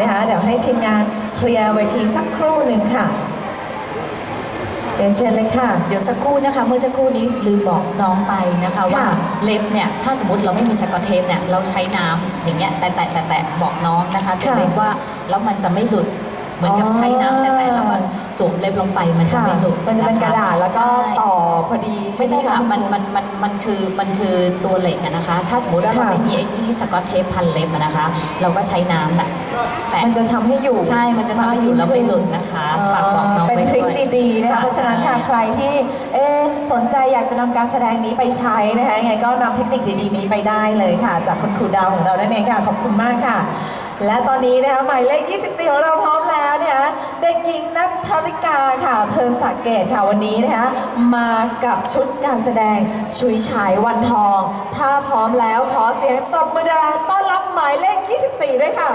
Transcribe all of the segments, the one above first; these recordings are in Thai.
นะคะ เดี๋ยวให้ทีมงานเคลียร์เวทีสักครู่หนึ่งค่ะเรียนเชิญเลยค่ะ เดี๋ยวสักครู่นะคะ เมื่อสักครู่นี้ลืมบอกน้องไปนะคะว่าค่ะเล็บเนี่ยถ้าสมมติเราไม่มีสกอตเทปเนี่ยเราใช้น้ำอย่างเงี้ยแตะแตะแตะแตะบอกน้องนะคะถึงค่ะเล็บว่าแล้วมันจะไม่หลุดเหมือนกับอ๋อใช้น้ำแตะแตะแล้วก็ สวมเล็บลงไปมันจะค่ะไม่หลุดมันจะเป็นกระดาษแล้วก็ใช่ต่อพอดีใช่ไม่ไหมใช่คะ ค่ะมันมันมันมันคือมันคือตัวเหล็กอะนะคะ ถ้าสมมติว่าเราค่ะ ไม่มีไอ้ที่สกอตเทปพันเล็บอะนะคะ เราก็ใช้น้ำแบบแตะมันจะทำให้อยู่ใช่ มันจะทำให้อยู่แล้วไม่หลุดนะคะฝากบอกน้องเป็นไว้ทริคด้วย ดีๆนะคะค่ะเพราะฉะนั้นค่ะใช่ใครที่เอ๊ะสนใจอยากจะนำการแสดงนี้ไปใช้นะคะยังไงก็นำเทคนิคดีๆนี้ไปได้เลยค่ะ จากคุณครูดาวของเรานั่นเองค่ะ ขอบคุณมากค่ะ และตอนนี้นะคะหมายเลข 24 ของเราพร้อมแล้วนะคะเด็กหญิงนัทธริกาค่ะ เทินสักเกตค่ะวันนี้นะคะมากับชุดการแสดงชุยฉายวันทอง ถ้าพร้อมแล้วขอเสียงตบมือดังต้อนรับหมายเลข 24 ด้วยค่ะ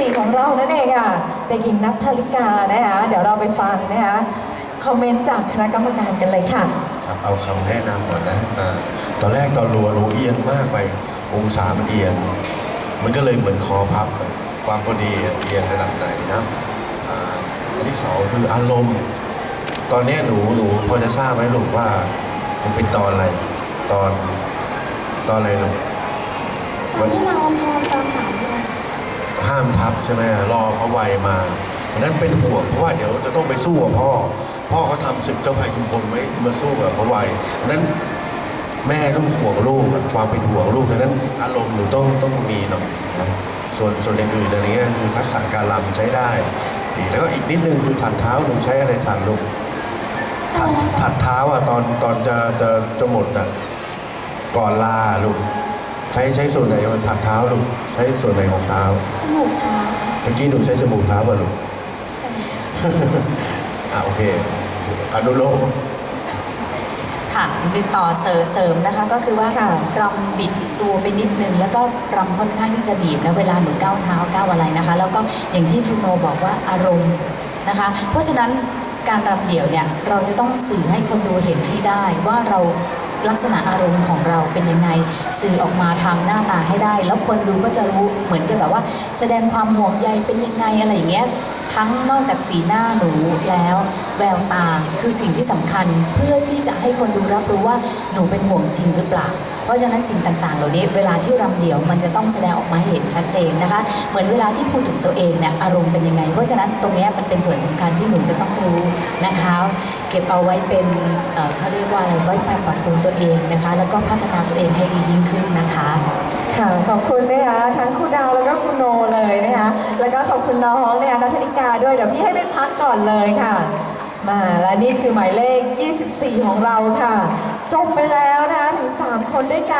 เด็กหญิงนัทธริกานะคะเดี๋ยวเราไปฟังนะคะคอมเมนต์จากคณะกรรมการกันเลยค่ะ ครับเอาคำแนะนำก่อนนะอ่าตอนแรกตอนรัวหนูเอียงมากไป องศามันเอียง มันก็เลยเหมือนคอพับ ความพอดีเอียงระดับไหนนะอ่าอันที่สองคืออารมณ์ ตอนเนี้ยหนูหนูพอจะทราบไหมลูกว่า มันเป็นตอนอะไร ตอนตอนอะไรลูก ตอนที่เราพอตอนถามเนี่ย ห้ามทับใช่ไหมรอพระวัยมาอันนั้นเป็นห่วงเพราะว่าเดี๋ยวจะต้องไปสู้กับพ่อ พ่อเขาทำศึกเจ้าพายชุมพลไว้มาสู้กับพระวัยอันนั้นแม่ต้องห่วงลูกความเป็นห่วงลูกดังนั้นอารมณ์หนูต้องต้องมีหน่อยนะส่วนส่วนอย่างอื่นอะไรเงี้ยคือทักษะการรำใช้ได้ดีแล้วก็อีกนิดนึงคือถัดเท้าหนูใช้อะไรถัดลูกถัดถัดเท้าอะตอนตอนจะจะจะหมดอะก่อนลาลูก ใช้ใช้ส่วนไหนมันถัดเท้าลูกใช้ส่วนไหนของเท้าจมูกเท้าเมื่อกี้หนูใช้สบู่เท้าป่ะลูกใช่อะโอเคอนุโลมค่ะติดต่อเสริมเสริมนะคะ ก็คือว่าค่ะรำบิดตัวไปนิดนึง แล้วก็รำค่อนข้างที่จะดีบนะเวลาหนูก้าวเท้าก้าวอะไรนะคะ แล้วก็อย่างที่ครูโนบอกว่าอารมณ์นะคะ เพราะฉะนั้นการรำเดี่ยวเนี่ยเราจะต้องสื่อให้คนดูเห็นให้ได้ว่าเรา ลักษณะอารมณ์ของเราเป็นยังไงสื่อออกมาทางหน้าตาให้ได้ แล้วคนดูก็จะรู้เหมือนกับแบบว่า แสดงความห่วงใยเป็นยังไงอะไรอย่างเงี้ย ทั้งนอกจากสีหน้าหนูแล้ว แววตาคือสิ่งที่สำคัญเพื่อที่จะให้คนดูรับรู้ว่าหนูเป็นห่วงจริงหรือเปล่า เพราะฉะนั้นสิ่งต่างๆ เหล่านี้เวลาที่รำเดี่ยวมันจะต้องแสดงออกมาเห็นชัดเจนนะคะ เหมือนเวลาที่พูดถึงตัวเองเนี่ยอารมณ์เป็นยังไง เพราะฉะนั้นตรงนี้มันเป็นส่วนสำคัญที่หนูจะต้องรู้นะคะ เก็บเอาไว้เป็นเขาเรียกว่าอะไรไว้ไปปรับปรุงตัวเองนะคะ แล้วก็พัฒนาตัวเองให้ดียิ่งขึ้นนะคะ ค่ะขอบคุณนะคะทั้งคุณดาวแล้วก็คุณโนเลยนะคะแล้วก็ขอบคุณน้องเนี่ยนัทนิกาด้วยเดี๋ยวพี่ให้ไปพักก่อนเลยค่ะ มาและนี่คือหมายเลข 24 ของเราค่ะ จบไปแล้วนะคะถึง 3 คนด้วยกัน